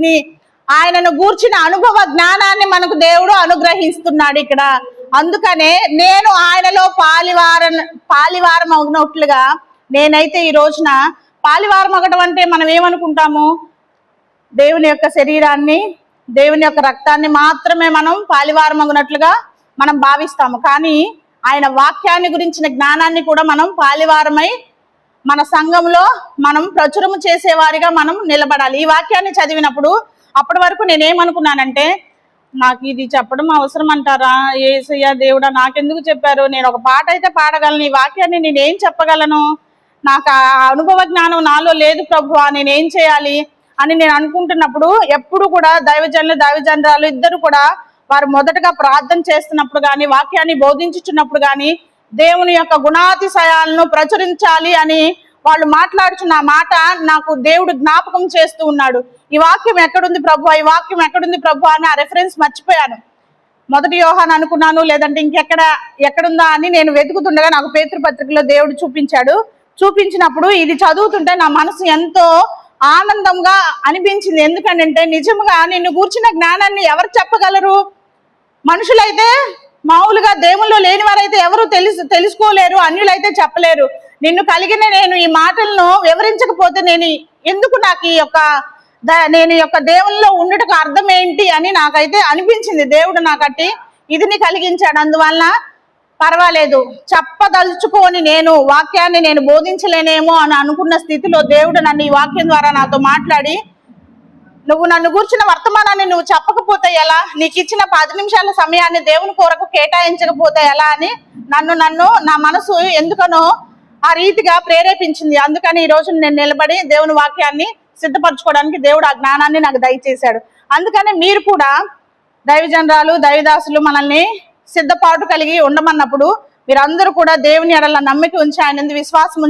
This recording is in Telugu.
శక్తిని ఆయనను గూర్చిన అనుభవ జ్ఞానాన్ని మనకు దేవుడు అనుగ్రహిస్తున్నాడు ఇక్కడ. అందుకనే నేను ఆయనలో పాలివార పాలివారం అవునట్లుగా నేనైతే ఈ రోజున పాలివారం అవ్వడం అంటే మనం ఏమనుకుంటాము? దేవుని యొక్క శరీరాన్ని దేవుని యొక్క రక్తాన్ని మాత్రమే మనం పాలివారం పాలివారమగునట్లుగా మనం భావిస్తాము. కానీ ఆయన వాక్యాన్ని గురించిన జ్ఞానాన్ని కూడా మనం పాలివారమై మన సంఘంలో మనం ప్రచురము చేసేవారిగా మనం నిలబడాలి. ఈ వాక్యాన్ని చదివినప్పుడు అప్పటి వరకు నేనేమనుకున్నానంటే నాకు ఇది చెప్పడం అవసరం అంటారా ఏసయ్య దేవుడా నాకెందుకు చెప్పారు? నేను ఒక పాట అయితే పాడగలను. ఈ వాక్యాన్ని నేనేం చెప్పగలను? నాకు ఆ అనుభవ జ్ఞానం నాలో లేదు ప్రభు నేనేం చేయాలి అని నేను అనుకుంటున్నప్పుడు ఎప్పుడు కూడా దైవజనులు దైవజనరాలు ఇద్దరు కూడా వారు మొదటగా ప్రార్థన చేస్తున్నప్పుడు కానీ వాక్యాన్ని బోధించుచున్నప్పుడు కానీ దేవుని యొక్క గుణాతిశయాలను ప్రచురించాలి అని వాళ్ళు మాట్లాడుచున్న మాట నాకు దేవుడు జ్ఞాపకం చేస్తూ ఉన్నాడు. ఈ వాక్యం ఎక్కడుంది ప్రభు? ఈ వాక్యం ఎక్కడుంది ప్రభు? అని ఆ రెఫరెన్స్ మర్చిపోయాను. మొదటి యోహాన్ అనుకున్నాను లేదంటే ఇంకెక్కడ ఎక్కడుందా అని నేను వెతుకుతుండగా నాకు పేతృపత్రికలో దేవుడు చూపించాడు. చూపించినప్పుడు ఇది చదువుతుంటే నా మనసు ఎంతో ఆనందంగా అనిపించింది. ఎందుకంటే నిజంగా నిన్ను కూర్చున్న జ్ఞానాన్ని ఎవరు చెప్పగలరు? మనుషులైతే మామూలుగా దేవుళ్ళు లేని వారైతే ఎవరు తెలుసు తెలుసుకోలేరు అన్యులైతే చెప్పలేరు. నిన్ను కలిగిన నేను ఈ మాటలను వివరించకపోతే నేను ఎందుకు నాకు ఈ యొక్క నేను యొక్క దేవుల్లో ఉండుటకు అర్థం ఏంటి అని నాకైతే అనిపించింది. దేవుడు నాకట్టి ఇదిని కలిగించాడు. అందువలన పర్వాలేదు. చెప్పదలుచుకొని నేను వాక్యాన్ని నేను బోధించలేనేమో అని అనుకున్న స్థితిలో దేవుడు నన్ను ఈ వాక్యం ద్వారా నాతో మాట్లాడి నువ్వు నన్ను కూర్చున్న వర్తమానాన్ని నువ్వు చెప్పకపోతే ఎలా? నీకు ఇచ్చిన పది నిమిషాల సమయాన్ని దేవుని కొరకు కేటాయించకపోతే ఎలా అని నన్ను నన్ను నా మనసు ఎందుకనో ఆ రీతిగా ప్రేరేపించింది. అందుకని ఈ రోజు నేను నిలబడి దేవుని వాక్యాన్ని సిద్ధపరచుకోవడానికి దేవుడు ఆ జ్ఞానాన్ని నాకు దయచేశాడు. అందుకని మీరు కూడా దైవజనరాలు దైవదాసులు మనల్ని సిద్ధపాటు కలిగి ఉండమన్నప్పుడు మీరందరూ కూడా దేవుని ఎడల నమ్మిక ఉంచి ఆయన విశ్వాసం ఉంచి